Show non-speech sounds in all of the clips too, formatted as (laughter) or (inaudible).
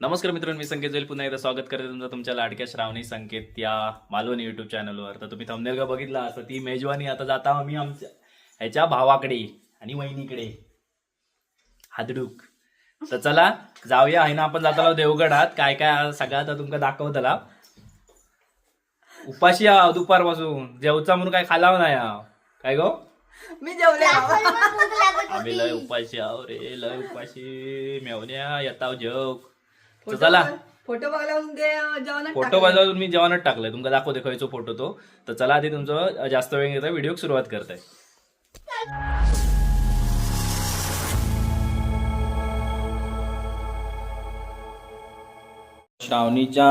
नमस्कार मित्रांनो मी संकेत जोईल. पुन्हा एकदा स्वागत करते तुमचं तुमच्या लाडक्या श्रावणी संकेत या मालवणी युट्यूब चॅनलवर तर तुम्ही थंबनेल का बघितला? असं ती मेजवानी. आता जाता आम्ही आमच्या ह्याच्या भावाकडे आणि वहिनीकडे. हादडूक. तर चला जाऊया. आहे ना आपण जाताला देवगडात. काय काय आज सगळं आता तुमका दाखवतला उपाशी आहो दुपारपासून जेवचा म्हणून काय खालाव नाही. काय गो? मी जेवले आम्ही लय उपाशी आहो रे लय उपाशी. मेवण्या येताव जेव तर चला. फोटो जेवणात फोटो. बाजूला मी जेवणात टाकलाय. तुमका दाखवते खयचो फोटो तो. तर चला आधी तुमचं जास्त वेळ घेता व्हिडिओ सुरुवात करताय. श्रावणीच्या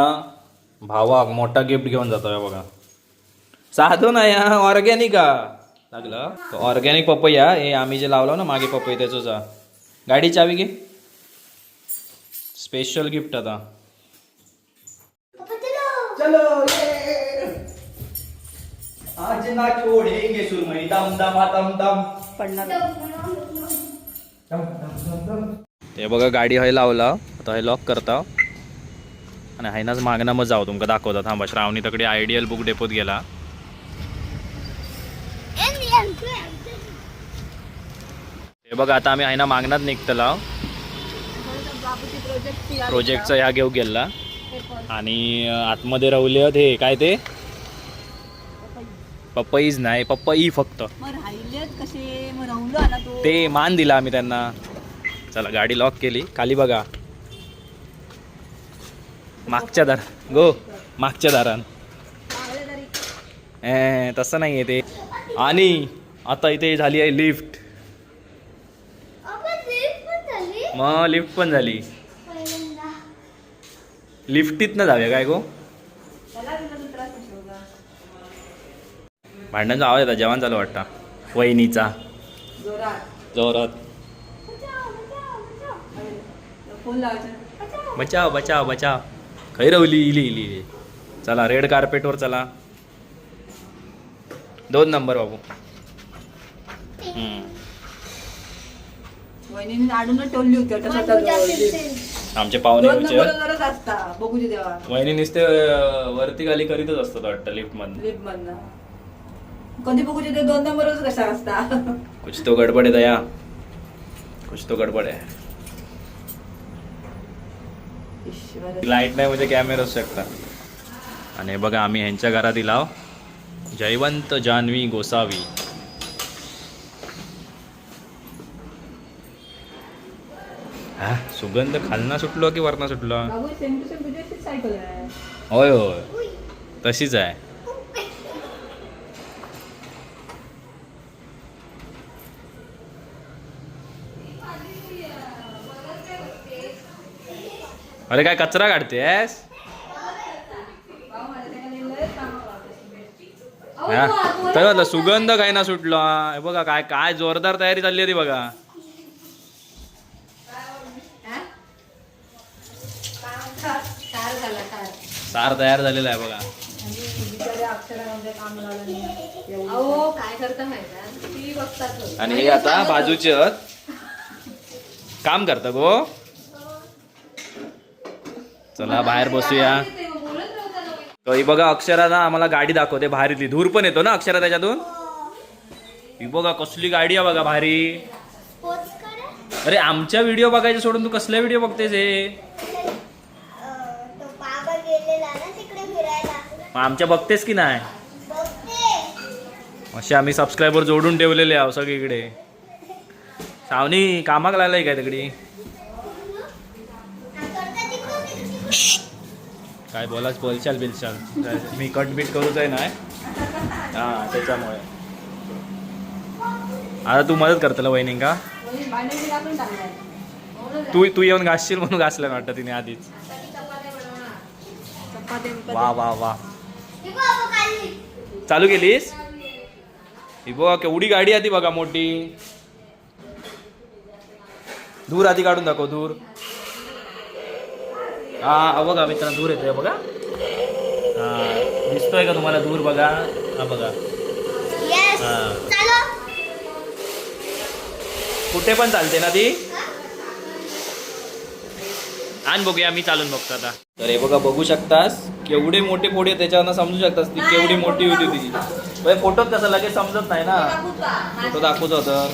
भावाक मोठा गिफ्ट घेऊन जातोय बघा. साधो नाही ऑर्गॅनिक लागलं? ऑर्गॅनिक पपया हे आम्ही जे लावलो ना मागे पपई त्याचोच हा. गाडी चावी घे. स्पेशल गिफ्ट आता. चलो ये. आज ना छोडेंगे सुरमई. दम दम दम दम. पडणार. ते बघा गाडी हय लावला. आता हे लॉक करता. आणि हायनाच मागणं मग जाऊ तुमका दाखवता थांबा. श्रावणी तकडे आयडियल बुक डेपोत गेला. हे बघा आता आम्ही हायना मागणात निघतला. प्रोजेक्टचा ह्या घेऊ गेला. आणि आतमध्ये राहुले हे काय ते? पपईज नाही पपई फक्त. ते. मान दिला आम्ही त्यांना. चला गाडी लॉक केली. खाली बघा. मागच्या दार गो मागच्या दारान. ए तसं नाही आहे ते. आणि आता इथे झाली आहे लिफ्ट. मग लिफ्ट पण झाली. लिफ्टीत ना जाऊया काय गो. भांडणाचा आवाज येतात जेवण चालू वाटता. वहिनीचा. जोरात. बचाव बचाव बचाव. खै रवली इली इली. चला रेड कार्पेटवर चला. दोन नंबर बाबू. आमचे पाहुणे नंबर वहिनी नुसते वरती खाली करीतच असतात वाटतं लिफ्ट मधनं. कधी बघू दे दोन नंबरच कशा असता. कुछ तो गडबड आहे दया. कुछ तो गडबड आहे. लाइट नाही म्हणजे कॅमेरा शकता. आणि हे बघा आम्ही ह्यांच्या घरात इलाव जयवंत जान्हवी गोसावी. हा सुगंध खालना सुटलो की वरना सुटलो? होय होय. तशीच आहे. अरे काय कचरा काढतेस? तर म्हटलं सुगंध काय ना सुटलो. बघा काय काय जोरदार तयारी चालली होती बघा. सार तयार झालेला आहे बघा. आणि हे आता बाजूचे. काम करता गो. चला बाहेर बसूया. तर ही बघा अक्षरा ना आम्हाला गाडी दाखवते भारीतली. धूर पण येतो ना अक्षरा त्याच्यातून? ही बघा कसली गाडी आहे बघा भारी. अरे आमच्या व्हिडिओ बघायचे सोडून तू कसल्या व्हिडिओ बघतेस हे? आमच्या बघतेस की नाही? असे आम्ही सबस्क्रायबर जोडून ठेवलेले आहो सगळीकडे. सावनी कामाक लागलाय काय तिकडे आता काय बोलाच बोलशाल बिलशाल मी कट बीट करूच आहे ना हा त्याच्यामुळे. आता तू मदत करतला वहिनी का? तू तू येऊन घासशील म्हणून घासलं ना वाटतं तिने आधीच. वा वा वा. चालू केलीस? ही बघ केवढी गाडी आधी बघा मोठी. धूर आधी काढून दाखव धूर. हा बघा मित्रांनो दूर येतोय बघा. हा दिसतोय का तुम्हाला दूर बघा? हा बघा. हा. कुठे पण चालते ना ती? आण बघूया मी चालून बघतो आता. तर हे बघा बघू शकतास केवढे मोठे फोडे त्याच्यावरनं समजू शकतास ती. केवढी मोठी होती ती. फोटोत कसं लगेच समजत नाही ना. फोटो दाखवत होतं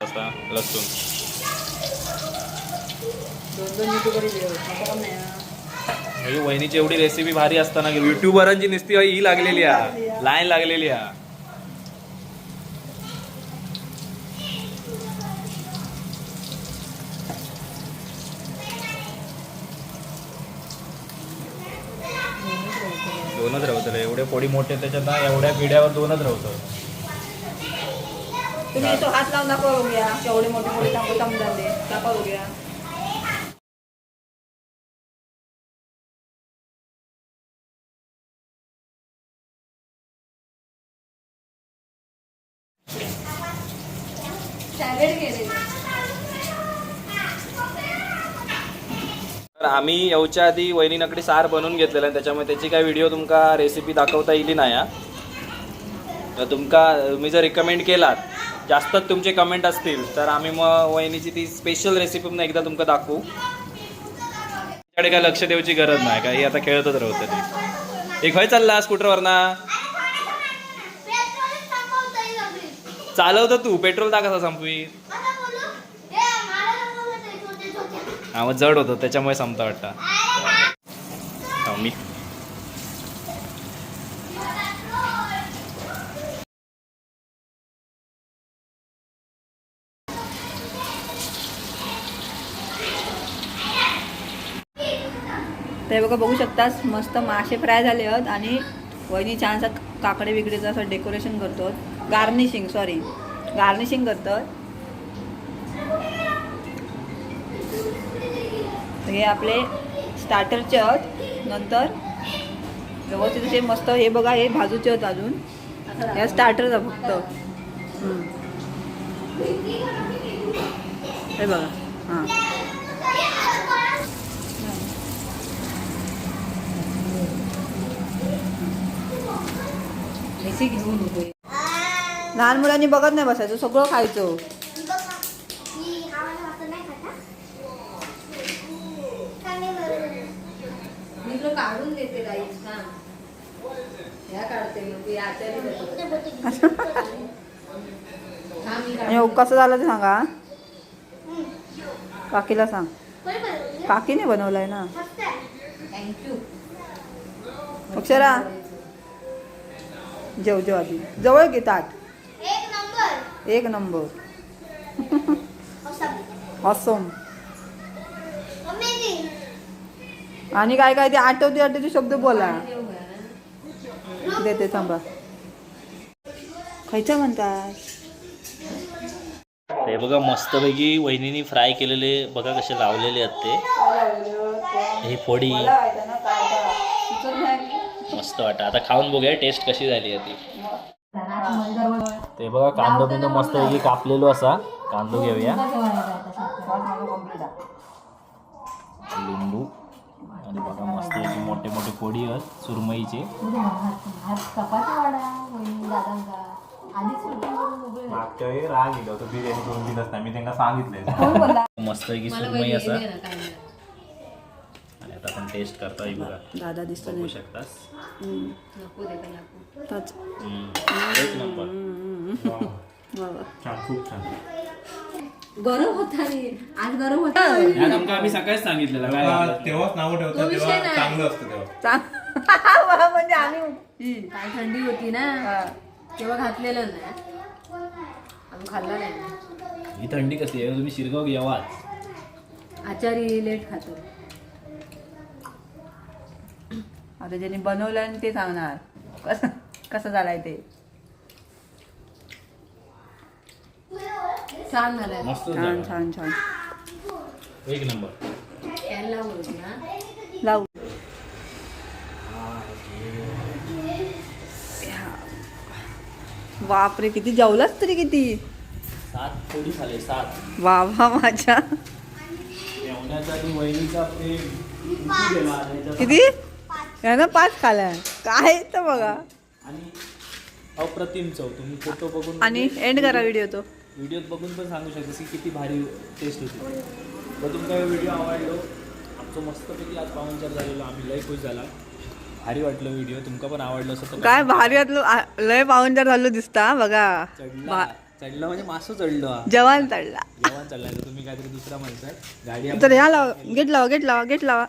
लसूण हा. म्हणजे वहिनीची एवढी रेसिपी भारी असताना युट्यूबरांची नुसती ही लागलेली आहे. लाईन लागलेली आहे. दोनच राहतं. एवढे पोळी मोठे त्याच्यात ना एवढ्या पिढ्यावर दोनच राहतं तुम्ही तो हात लावून दाखवा बघूया केवढे मोठे मोठे टाकू समजाले दाखवा बघूया तर आम्ही येऊच्या आधी वहिनीनकडे सार बनवून घेतलेलं आहे. त्याच्यामुळे त्याची काय व्हिडिओ तुमका रेसिपी दाखवता येईल नाही हा. तर तुमका मी जर रिकमेंड केलात जास्तच तुमचे कमेंट असतील तर आम्ही मग वहिनीची ती स्पेशल रेसिपी पण एकदा तुमका दाखवू त्याकडे काय लक्ष द्यायची गरज नाही का हे आता खेळतच राहतं ते एक खय चालला स्कूटरवरना. चालवतं तू पेट्रोल टाका कसा संपवी? हे. हा मग जड होतं त्याच्यामुळे संपता वाटतं ते बघा बघू शकतास मस्त मासे फ्राय झाले आहेत आणि वहिनी छानसा काकडे बिकडेचं असं डेकोरेशन करतो. गार्निशिंग सॉरी गार्निशिंग करतात हे आपले स्टार्टरचे आहेत. नंतर व्यवस्थित असे मस्त हे बघा हे भाजूचे आहेत अजून. हे स्टार्टरचा फक्त. हे बघा हां. लहान मुलांनी बघत नाही बसायचं सगळं खायचं? मी तुला काढून देते ना ह्या काढते मग ती आचारी कसं झालं ते सांगा. काकीला सांग. काकीने बनवलंय ना. थँक्यू अक्षरा जेव जेव आधी. जवळ घे ताट एक नंबर. एक नंबर. असं. Awesome Amazing. आणि काय काय ते आठवते आठवते शब्द बोला. देते थांबा. खायचं म्हणतात ते बघा मस्तपैकी वहिनीने फ्राय केलेले बघा कसे लावलेले आहेत ते. हे फोडी. मस्त वाटत. आता खाऊन बघूया टेस्ट कशी झाली आहे ती. ते बघा कांदो बिंदो मस्त कापलेलो असा. कांदो घेऊया. लिंबू. आणि बघा मस्त मोठे मोठे फोडी आहेत सुरमईचे. मागच्या वेळी राग गेलो होतो बिर्याणी करून दिलंच नाही. मी त्यांना सांगितलंय. मस्त पैकी सुरमई असा. आता आपण टेस्ट करता येईल बघा दादा दिसतो बघू शकतास ताच. हम्म. एक नंबर. वा वा. छान खूप छान. गरम होता रे आज गरम होता या तुमका आम्ही सकाळीच सांगितलेलं काय तेव्हा-. तेव्हाच नाव तो ठेवतात विषय तेव्हा नाही. चांगलं असतं तेव्हा. (laughs) म्हणजे आम्ही ही. काय थंडी होती ना हा. तेव्हा घातलेलं नाही आम्ही खाल्ला नाही. ही थंडी कशी आहे? तुम्ही शिरगाव घ्यावाच आचारी लेट खातो. आता ज्यांनी बनवलं आणि ते सांगणार. कसं कसं झालाय ते? छान मस्त छान झालं. छान छान एक नंबर. यायला ना. लावू. बापरे किती जेवलाच तरी किती? सात थोडी झाले सात. वा वा माझ्या. जेवण्याचा आणि वहिनीचा प्रेम. किती गेला त्याच्यात. किती? यानं पाच खाल्या काय तर बघा. आणि अप्रतिम चव तुम्ही फोटो बघून आणि एंड करा व्हिडिओ तो. व्हिडिओत बघून पण सांगू शकता की किती भारी टेस्ट होती जर तुमका व्हिडिओ आवडलो. आमचं मस्तपैकी आज पाहुणचार झालेलो आम्ही लय खुश झाला. भारी वाटलं व्हिडिओ तुमका पण आवडलं असं काय भारी वाटलं आ- लय पाहुणचार झालो दिसता बघा. चढला चढला म्हणजे मासं चढलो हा. जवान चढला. जेवण चाललाय तर तुम्ही काहीतरी दुसरा म्हणताय. गाडी तर ह्या लावा गेट लावा गेट लावा गेट लावा.